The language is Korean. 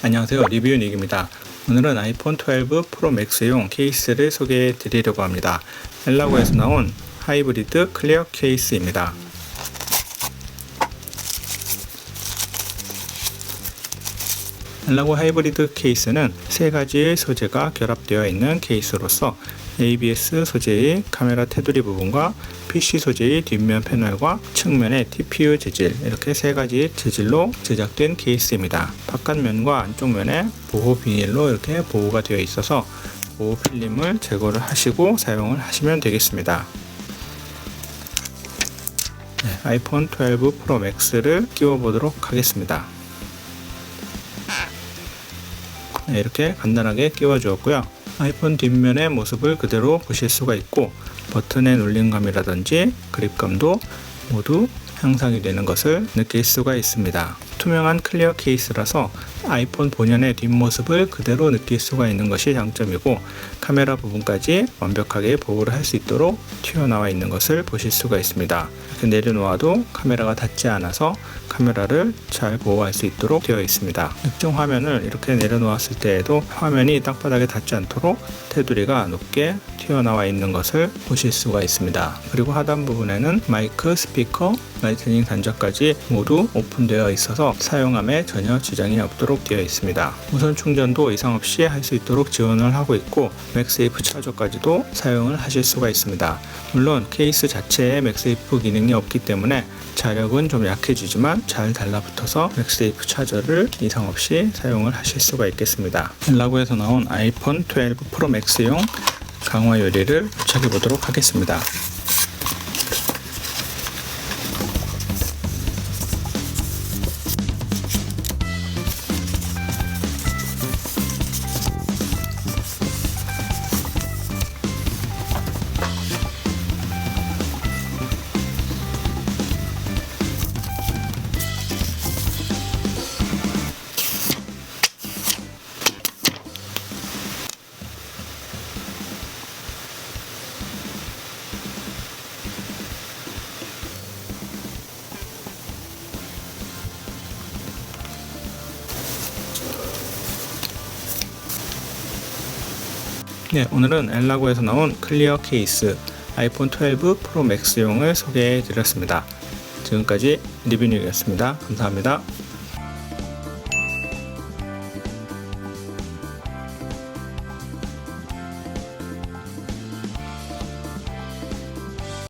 안녕하세요. 리뷰 닉입니다. 오늘은 아이폰 12 프로 맥스용 케이스를 소개해 드리려고 합니다. 엘라고에서 나온 하이브리드 클리어 케이스입니다 엘라고 하이브리드 케이스는 세 가지의 소재가 결합되어 있는 케이스로서 ABS 소재의 카메라 테두리 부분과 PC 소재의 뒷면 패널과 측면의 TPU 재질 이렇게 세 가지 재질로 제작된 케이스입니다. 바깥면과 안쪽면에 보호 비닐로 이렇게 보호가 되어 있어서 보호 필름을 제거를 하시고 사용을 하시면 되겠습니다. 네, 아이폰 12 프로 맥스를 끼워 보도록 하겠습니다. 이렇게 간단하게 끼워 주었고요. 아이폰 뒷면의 모습을 그대로 보실 수가 있고 버튼의 눌림감이라든지 그립감도 모두 향상이 되는 것을 느낄 수가 있습니다. 투명한 클리어 케이스라서 아이폰 본연의 뒷모습을 그대로 느낄 수가 있는 것이 장점이고 카메라 부분까지 완벽하게 보호를 할 수 있도록 튀어나와 있는 것을 보실 수가 있습니다. 이렇게 내려놓아도 카메라가 닿지 않아서 카메라를 잘 보호할 수 있도록 되어 있습니다. 특정 화면을 이렇게 내려놓았을 때에도 화면이 땅바닥에 닿지 않도록 테두리가 높게 튀어나와 있는 것을 보실 수가 있습니다. 그리고 하단 부분에는 마이크, 스피커, 라이트닝 단자까지 모두 오픈되어 있어서 사용함에 전혀 지장이 없도록 되어 있습니다. 무선 충전도 이상 없이 할 수 있도록 지원을 하고 있고 맥세이프 차저까지도 사용을 하실 수가 있습니다. 물론 케이스 자체에 맥세이프 기능이 없기 때문에 자력은 좀 약해지지만 잘 달라붙어서 맥세이프 차저를 이상 없이 사용을 하실 수가 있겠습니다. 라고에서 나온 아이폰 12 프로 맥스용 강화 요리를 도착해 보도록 하겠습니다. 네, 오늘은 엘라고에서 나온 클리어 케이스 아이폰 12 프로 맥스용을 소개해 드렸습니다. 지금까지 리뷰님이었습니다. 감사합니다.